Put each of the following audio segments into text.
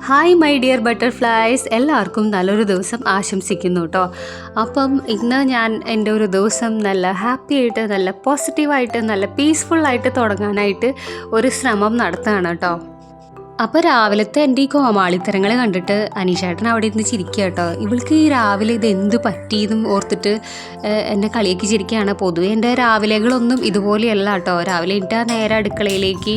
Hi my dear butterflies എല്ലാവർക്കും നല്ലൊരു ദിവസം ആശംസിക്കുന്നു കേട്ടോ അപ്പം ഇന്ന് ഞാൻ എന്റെ ഒരു ദിവസം നല്ല ഹാപ്പി ആയിട്ട് നല്ല പോസിറ്റീവായിട്ട് നല്ല പീസ്ഫുള്ളായിട്ട് തുടങ്ങാനായിട്ട് ഒരു ശ്രമം നടത്തുകയാണ് കേട്ടോ അപ്പോൾ രാവിലത്തെ എന്റെ ഈ കോമാളിത്തരങ്ങൾ കണ്ടിട്ട് അനീഷേട്ടൻ അവിടെ ഇരുന്ന് ചിരിക്കുക കേട്ടോ ഇവൾക്ക് ഈ രാവിലെ ഇത് പറ്റിയെന്നും ഓർത്തിട്ട് എന്നെ കളിയാക്കി ചിരിക്കുകയാണ് പൊതുവെ എന്റെ രാവിലെകളൊന്നും ഇതുപോലെയല്ല കേട്ടോ രാവിലെ ഇട്ടാ നേരെ അടുക്കളയിലേക്ക്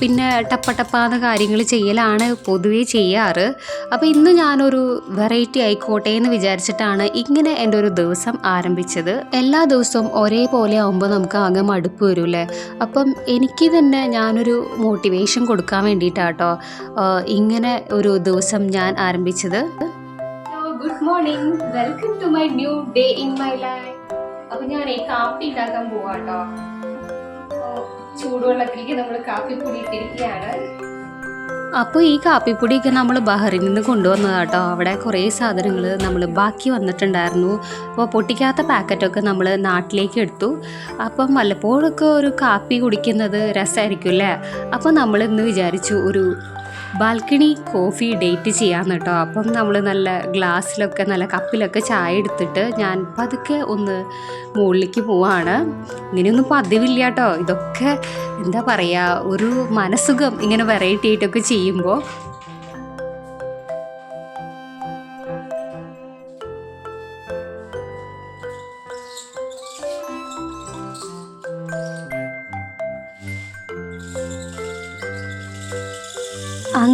പിന്നെ ടപ്പ ടപ്പാന്ന് കാര്യങ്ങൾ ചെയ്യലാണ് പൊതുവേ ചെയ്യാറ്. അപ്പോൾ ഇന്ന് ഞാനൊരു വെറൈറ്റി ആയിക്കോട്ടെ എന്ന് വിചാരിച്ചിട്ടാണ് ഇങ്ങനെ എന്റെ ഒരു ദിവസം ആരംഭിച്ചത്. എല്ലാ ദിവസവും ഒരേപോലെ ആകുമ്പോൾ നമുക്ക് ആകെ മടുപ്പ് വരൂല്ലേ? അപ്പം എനിക്ക് തന്നെ ഞാനൊരു മോട്ടിവേഷൻ കൊടുക്കാൻ വേണ്ടിയിട്ടാട്ടോ ഇങ്ങനെ ഒരു ദിവസം ഞാൻ ആരംഭിച്ചത്. Good morning welcome to my new day in my life അപ്പൊ ഞാൻ ഈ കാപ്പി ഉണ്ടാക്കാൻ പോവാട്ടോ. ചൂടുവെള്ളത്തിലേക്ക് നമ്മൾ കാപ്പിപ്പൊടി ഇട്ടിരിക്കുകയാണ് അപ്പോൾ ഈ കാപ്പിപ്പൊടിയൊക്കെ നമ്മൾ ബഹറിൽ നിന്ന് കൊണ്ടുവന്നതാട്ടോ. അവിടെ കുറേ സാധനങ്ങൾ നമ്മൾ ബാക്കി വന്നിട്ടുണ്ടായിരുന്നു. അപ്പോൾ പൊട്ടിക്കാത്ത പാക്കറ്റൊക്കെ നമ്മൾ നാട്ടിലേക്ക് എടുത്തു. അപ്പം വല്ലപ്പോഴൊക്കെ ഒരു കാപ്പി കുടിക്കുന്നത് രസമായിരിക്കും അല്ലേ? അപ്പോൾ നമ്മൾ ഇന്ന് വിചാരിച്ചു ഒരു ബാൽക്കണി കോഫി ഡേറ്റ് ചെയ്യാമെന്ന് കേട്ടോ. അപ്പം നമ്മൾ നല്ല ഗ്ലാസ്സിലൊക്കെ നല്ല കപ്പിലൊക്കെ ചായ എടുത്തിട്ട് ഞാൻ പതുക്കെ ഒന്ന് മുകളിലേക്ക് പോവാണ്. ഇങ്ങനെയൊന്നും പതിവില്ല കേട്ടോ. ഇതൊക്കെ എന്താ പറയുക ഒരു മനസുഖം ഇങ്ങനെ വെറൈറ്റി ആയിട്ടൊക്കെ ചെയ്യുമ്പോൾ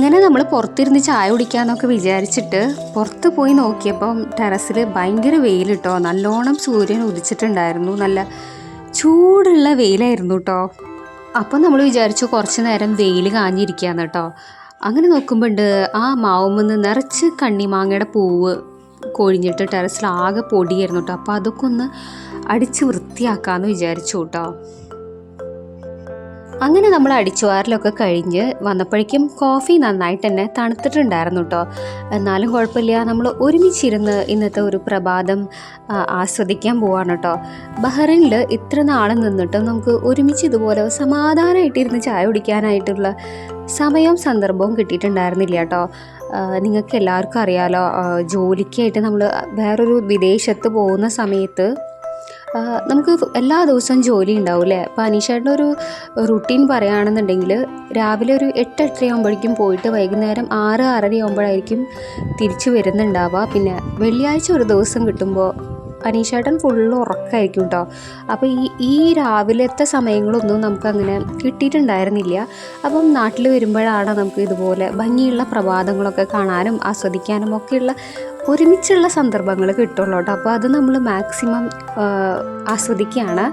അങ്ങനെ നമ്മൾ പുറത്തിരുന്ന് ചായ കുടിക്കാന്നൊക്കെ വിചാരിച്ചിട്ട് പുറത്ത് പോയി നോക്കിയപ്പം ടെറസിൽ ഭയങ്കര വെയിലിട്ടോ നല്ലോണം സൂര്യൻ ഉദിച്ചിട്ടുണ്ടായിരുന്നു. നല്ല ചൂടുള്ള വെയിലായിരുന്നു കേട്ടോ അപ്പം നമ്മൾ വിചാരിച്ചു കുറച്ച് നേരം വെയിൽ കാഞ്ഞിരിക്കുകയാണ് കേട്ടോ അങ്ങനെ നോക്കുമ്പോണ്ട് ആ മാവുമെന്ന് നിറച്ച് കണ്ണിമാങ്ങയുടെ പൂവ് കൊഴിഞ്ഞിട്ട് ടെറസിൽ ആകെ പൊടിയായിരുന്നു കേട്ടോ അപ്പോൾ അതൊക്കെ ഒന്ന് അടിച്ച് വൃത്തിയാക്കാമെന്ന് വിചാരിച്ചു കേട്ടോ അങ്ങനെ നമ്മൾ അടിച്ചുവാറിലൊക്കെ കഴിഞ്ഞ് വന്നപ്പോഴേക്കും കോഫി നന്നായിട്ട് തന്നെ തണുത്തിട്ടുണ്ടായിരുന്നു കേട്ടോ എന്നാലും കുഴപ്പമില്ല. നമ്മൾ ഒരുമിച്ചിരുന്ന് ഇന്നത്തെ ഒരു പ്രഭാതം ആസ്വദിക്കാൻ പോവാണ് കേട്ടോ ബഹ്റൈനിൽ ഇത്ര നാൾ നിന്നിട്ടും നമുക്ക് ഒരുമിച്ച് ഇതുപോലെ സമാധാനമായിട്ടിരുന്ന് ചായ കുടിക്കാനായിട്ടുള്ള സമയവും സന്ദർഭവും കിട്ടിയിട്ടുണ്ടായിരുന്നില്ല കേട്ടോ നിങ്ങൾക്ക് എല്ലാവർക്കും അറിയാലോ ജോലിക്കായിട്ട് നമ്മൾ വേറൊരു വിദേശത്ത് പോകുന്ന സമയത്ത് നമുക്ക് എല്ലാ ദിവസവും ജോലി ഉണ്ടാവും അല്ലേ അപ്പോൾ അനീഷേട്ടന്റെ ഒരു റുട്ടീൻ പറയുകയാണെന്നുണ്ടെങ്കിൽ രാവിലെ ഒരു എട്ട് എട്ടരയാകുമ്പോഴേക്കും പോയിട്ട് വൈകുന്നേരം ആറ് ആറര ആകുമ്പോഴായിരിക്കും തിരിച്ചു വരുന്നുണ്ടാവുക. പിന്നെ വെള്ളിയാഴ്ച ഒരു ദിവസം കിട്ടുമ്പോൾ അനീഷേട്ടൻ ഫുള്ള് ഉറക്കമായിരിക്കും കേട്ടോ അപ്പോൾ ഈ ഈ രാവിലത്തെ സമയങ്ങളൊന്നും നമുക്കങ്ങനെ കിട്ടിയിട്ടുണ്ടായിരുന്നില്ല. അപ്പം നാട്ടിൽ വരുമ്പോഴാണ് നമുക്ക് ഇതുപോലെ ഭംഗിയുള്ള പ്രഭാതങ്ങളൊക്കെ കാണാനും ആസ്വദിക്കാനും ഒക്കെയുള്ള ഒരുമിച്ചുള്ള സന്ദർഭങ്ങൾ കിട്ടുള്ളൂ കേട്ടോ. അപ്പോൾ അത് നമ്മൾ മാക്സിമം ആസ്വദിക്കുകയാണ്.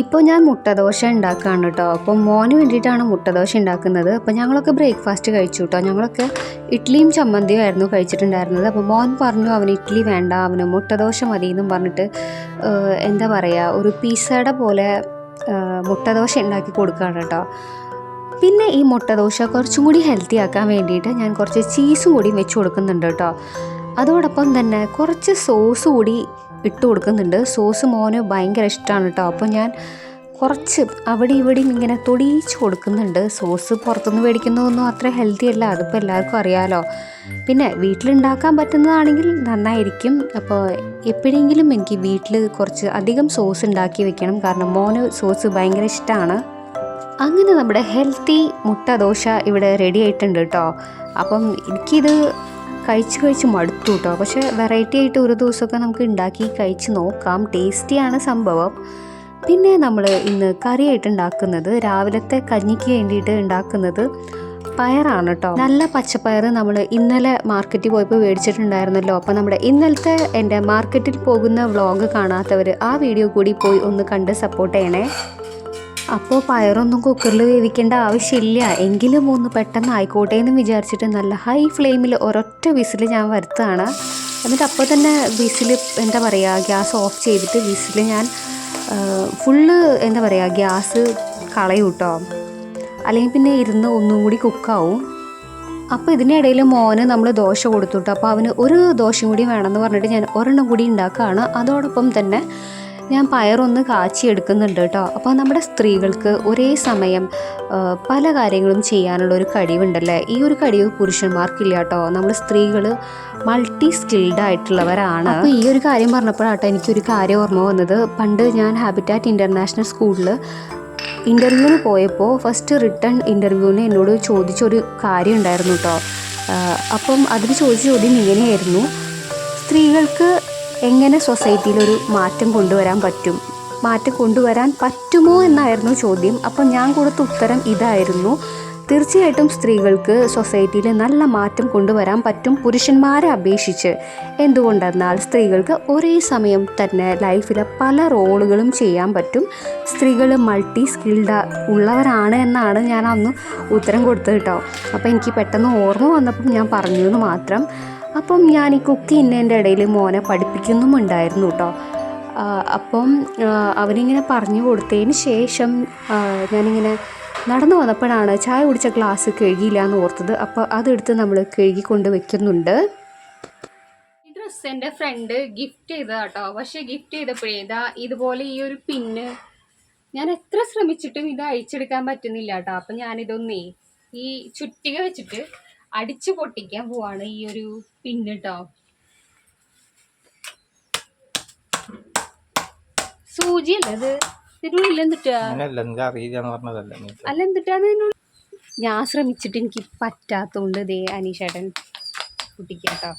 ഇപ്പോൾ ഞാൻ മുട്ടദോശ ഉണ്ടാക്കുകയാണ് കേട്ടോ. അപ്പോൾ മോന് വേണ്ടിയിട്ടാണ് മുട്ടദോശ ഉണ്ടാക്കുന്നത്. അപ്പോൾ ഞങ്ങളൊക്കെ ബ്രേക്ക്ഫാസ്റ്റ് കഴിച്ചു കേട്ടോ. ഞങ്ങളൊക്കെ ഇഡ്ഡലിയും ചമ്മന്തിയും ആയിരുന്നു കഴിച്ചിട്ടുണ്ടായിരുന്നത്. അപ്പോൾ മോൻ പറഞ്ഞു അവന് ഇഡ്ഡലി വേണ്ട അവന് മുട്ടദോശ മതി എന്നും പറഞ്ഞിട്ട് എന്താ പറയുക ഒരു പിസയുടെ പോലെ മുട്ടദോശ ഉണ്ടാക്കി കൊടുക്കുകയാണ് കേട്ടോ. പിന്നെ ഈ മുട്ടദോശ കുറച്ചും കൂടി ഹെൽത്തി ആക്കാൻ വേണ്ടിയിട്ട് ഞാൻ കുറച്ച് ചീസും കൂടി വെച്ച് കൊടുക്കുന്നുണ്ട് കേട്ടോ. അതോടൊപ്പം തന്നെ കുറച്ച് സോസ് കൂടി ഇട്ട് കൊടുക്കുന്നുണ്ട്. സോസ് മോന് ഭയങ്കര ഇഷ്ടമാണ് കേട്ടോ. അപ്പോൾ ഞാൻ കുറച്ച് അവിടെ ഇവിടെയും ഇങ്ങനെ തൊടിയിച്ച് കൊടുക്കുന്നുണ്ട്. സോസ് പുറത്തുനിന്ന് മേടിക്കുന്നതൊന്നും അത്ര ഹെൽത്തി അല്ല. അതിപ്പോൾ എല്ലാവർക്കും അറിയാമല്ലോ പിന്നെ വീട്ടിലുണ്ടാക്കാൻ പറ്റുന്നതാണെങ്കിൽ നന്നായിരിക്കും. അപ്പോൾ എപ്പോഴെങ്കിലും എനിക്ക് വീട്ടിൽ കുറച്ച് അധികം സോസ് ഉണ്ടാക്കി വെക്കണം. കാരണം മോന് സോസ് ഭയങ്കര ഇഷ്ടമാണ് അങ്ങനെ നമ്മുടെ ഹെൽത്തി മുട്ട ദോശ ഇവിടെ റെഡി ആയിട്ടുണ്ട് കേട്ടോ. അപ്പം എനിക്കിത് കഴിച്ച് കഴിച്ച് മടുത്തു കേട്ടോ. പക്ഷേ വെറൈറ്റി ആയിട്ട് ഒരു ദിവസമൊക്കെ നമുക്ക് ഉണ്ടാക്കി കഴിച്ച് നോക്കാം. ടേസ്റ്റിയാണ് സംഭവം. പിന്നെ നമ്മൾ ഇന്ന് കറിയായിട്ട് ഉണ്ടാക്കുന്നത് രാവിലത്തെ കഞ്ഞിക്ക് വേണ്ടിയിട്ട് ഉണ്ടാക്കുന്നത് പയറാണ് കേട്ടോ. നല്ല പച്ചപ്പയർ നമ്മൾ ഇന്നലെ മാർക്കറ്റിൽ പോയപ്പോൾ മേടിച്ചിട്ടുണ്ടായിരുന്നല്ലോ. അപ്പോൾ നമ്മുടെ ഇന്നലത്തെ എന്റെ മാർക്കറ്റിൽ പോകുന്ന വ്ളോഗ് കാണാത്തവർ ആ വീഡിയോ കൂടി പോയി ഒന്ന് കണ്ട് സപ്പോർട്ട് ചെയ്യണേ. അപ്പോൾ പയറൊന്നും കുക്കറിൽ വേവിക്കേണ്ട ആവശ്യമില്ല. എങ്കിലും ഒന്ന് പെട്ടെന്ന് ആയിക്കോട്ടെ എന്ന് വിചാരിച്ചിട്ട് നല്ല ഹൈ ഫ്ലെയിമിൽ ഒരൊറ്റ വിസിൽ ഞാൻ വരുത്താണ് എന്നിട്ട് അപ്പോൾ തന്നെ വിസിൽ എന്താ പറയുക ഗ്യാസ് ഓഫ് ചെയ്തിട്ട് വിസിൽ ഞാൻ ഫുള്ള് എന്താ പറയുക ഗ്യാസ് കളയും കേട്ടോ അല്ലെങ്കിൽ പിന്നെ ഇരുന്ന് ഒന്നും കൂടി കുക്കാവും. അപ്പോൾ ഇതിനിടയിൽ മോന് നമ്മൾ ദോശ കൊടുത്തു കേട്ടോ അപ്പോൾ അവന് ഒരു ദോശയും കൂടി വേണമെന്ന് പറഞ്ഞിട്ട് ഞാൻ ഒരെണ്ണം കൂടി ഉണ്ടാക്കുകയാണ്. അതോടൊപ്പം തന്നെ ഞാൻ പയറൊന്ന് കാച്ചിയെടുക്കുന്നുണ്ട് കേട്ടോ. അപ്പോൾ നമ്മുടെ സ്ത്രീകൾക്ക് ഒരേ സമയം പല കാര്യങ്ങളും ചെയ്യാനുള്ള ഒരു കഴിവുണ്ടല്ലേ? ഈ ഒരു കഴിവ് പുരുഷന്മാർക്കില്ല കേട്ടോ. നമ്മൾ സ്ത്രീകൾ മൾട്ടി സ്കിൽഡ് ആയിട്ടുള്ളവരാണ്. അപ്പോൾ ഈ ഒരു കാര്യം പറഞ്ഞപ്പോഴാട്ടോ എനിക്കൊരു കാര്യം ഓർമ്മ വന്നത്. പണ്ട് ഞാൻ ഹാബിറ്റാറ്റ് ഇന്റർനാഷണൽ സ്കൂളിൽ ഇന്റർവ്യൂവിന് പോയപ്പോൾ ഫസ്റ്റ് റിട്ടേൺ ഇന്റർവ്യൂവിന് എന്നോട് ചോദിച്ചൊരു കാര്യം ഉണ്ടായിരുന്നു കേട്ടോ. അപ്പം അതിൽ ചോദിച്ച ചോദ്യം ഇങ്ങനെയായിരുന്നു. സ്ത്രീകൾക്ക് എങ്ങനെ സൊസൈറ്റിയിലൊരു മാറ്റം കൊണ്ടുവരാൻ പറ്റും? മാറ്റം കൊണ്ടുവരാൻ പറ്റുമോ എന്നായിരുന്നു ചോദ്യം. അപ്പം ഞാൻ കൊടുത്ത ഉത്തരം ഇതായിരുന്നു. തീർച്ചയായിട്ടും സ്ത്രീകൾക്ക് സൊസൈറ്റിയിൽ നല്ല മാറ്റം കൊണ്ടുവരാൻ പറ്റും പുരുഷന്മാരെ അപേക്ഷിച്ച്. എന്തുകൊണ്ടെന്നാൽ സ്ത്രീകൾക്ക് ഒരേ സമയം തന്നെ ലൈഫിലെ പല റോളുകളും ചെയ്യാൻ പറ്റും. സ്ത്രീകൾ മൾട്ടി സ്കിൽഡ് ഉള്ളവരാണ് എന്നാണ് ഞാൻ അന്ന് ഉത്തരം കൊടുത്തത് കേട്ടോ. അപ്പോൾ എനിക്ക് പെട്ടെന്ന് ഓർമ്മ വന്നപ്പം ഞാൻ പറഞ്ഞു എന്ന് മാത്രം. അപ്പം ഞാൻ ഈ കുക്ക് ചെയ്യുന്നതിന്റെ ഇടയിൽ മോനെ പഠിപ്പിക്കുന്നുമുണ്ടായിരുന്നു കേട്ടോ അപ്പം അവനിങ്ങനെ പറഞ്ഞു കൊടുത്തതിന് ശേഷം ഞാനിങ്ങനെ നടന്നു വന്നപ്പോഴാണ് ചായ കുടിച്ച ഗ്ലാസ് കഴുകിയില്ല എന്ന് ഓർത്തത്. അപ്പോൾ അതെടുത്ത് നമ്മൾ കഴുകിക്കൊണ്ട് വെക്കുന്നുണ്ട്. ഡ്രസ്സ് എന്റെ ഫ്രണ്ട് ഗിഫ്റ്റ് ചെയ്തതാ കേട്ടോ പക്ഷേ ഗിഫ്റ്റ് ചെയ്തപ്പോഴേ ഇതാ ഇതുപോലെ ഈ ഒരു പിന്ന് ഞാൻ എത്ര ശ്രമിച്ചിട്ടും ഇത് അഴിച്ചെടുക്കാൻ പറ്റുന്നില്ല കേട്ടോ അപ്പം ഞാനിതൊന്നേ ഈ ചുറ്റിക വെച്ചിട്ട് അടിച്ചു പൊട്ടിക്കാൻ പോവാണ് ഈ ഒരു പിന്ന് കേട്ടോ സൂചിയല്ലേ ഇത് ഇതിനുള്ളിൽ എന്തിട്ടാ? അങ്ങനെയല്ല നിനക്ക് അറിയില്ലാന്ന് പറഞ്ഞതല്ല അല്ല എന്തിട്ടാന്ന് ഞാൻ ശ്രമിച്ചിട്ട് എനിക്ക് പറ്റാത്തോണ്ട് ദേ അനീഷേട്ടൻ കുട്ടിക്കാട്ടോ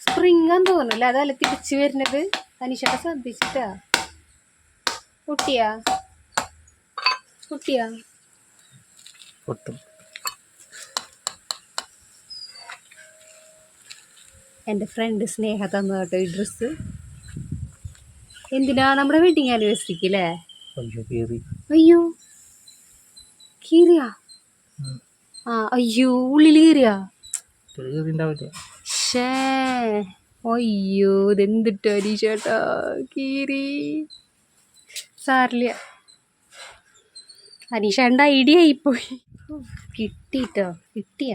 സ്പ്രിങ് ആന്ന് തോന്നുന്നില്ല അതല്ല തിരിച്ചു വരുന്നത്? അനീഷേട്ടൻ ശ്രദ്ധിച്ചിട്ടാ. കുട്ടിയാ കുട്ടിയാ പൊട്ടും. എന്റെ ഫ്രണ്ട് സ്നേഹ തന്നു കേട്ടോ ഈ ഡ്രസ്സ് എന്തിനാ നമ്മുടെ വെഡിങ് ആനിവേഴ്സറിക്ക് അല്ലേ അയ്യോ കീറി. അയ്യോ. കീറിയാ? ആ അയ്യോ ഉള്ളിൽ കീറിയാ? ഷേ അയ്യോ ഇതെന്തിട്ടോ അരീഷേട്ടാ കീറി. സാറില്ല അനീഷേണ്ട ഐഡിയ ആയിപ്പോയി കിട്ടിട്ടോ? കിട്ടിയ.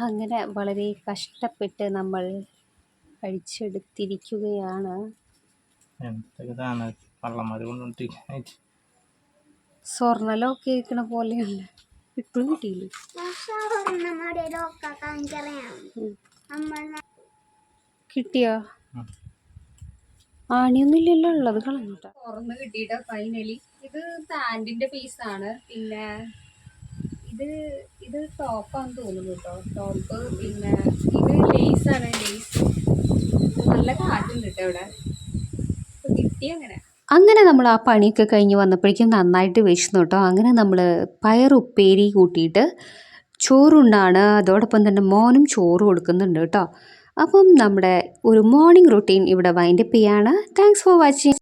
അങ്ങനെ വളരെ കഷ്ടപ്പെട്ട് നമ്മൾ കഴിച്ചെടുത്തിരിക്കുകയാണ്. സ്വർണലോ കേൾക്കണ പോലെയല്ല ഇപ്പോഴും കിട്ടിയില്ലേ? കിട്ടിയോ? ആണിയൊന്നുമില്ലല്ലോ ഉള്ളത് കളഞ്ഞിട്ടാ. തുറന്ന് കിട്ടിയിട്ടോ ഫൈനലി ഇത് പാന്റിന്റെ ആണ്. പിന്നെ ഇത് ഇത് ടോപ്പാന്ന് തോന്നുന്നു കേട്ടോ. ടോപ്പ് പിന്നെ ഇത് ലേസാണ് ലേസ് നല്ല കാറ്റുണ്ട് കേട്ടോ ഇവിടെ. കിട്ടിയങ്ങനെ കിട്ടി അങ്ങനെ? അങ്ങനെ നമ്മൾ ആ പണിയൊക്കെ കഴിഞ്ഞ് വന്നപ്പോഴേക്കും നന്നായിട്ട് വിശന്നു കേട്ടോ. അങ്ങനെ നമ്മൾ പയർ ഉപ്പേരി കൂട്ടിയിട്ട് ചോറുണ്ടാണ്. അതോടൊപ്പം തന്നെ മോനും ചോറ് കൊടുക്കുന്നുണ്ട് കേട്ടോ. അപ്പം നമ്മുടെ ഒരു മോർണിംഗ് റുട്ടീൻ ഇവിടെ വൈൻഡപ്പ് ചെയ്യാണ്. Thanks for watching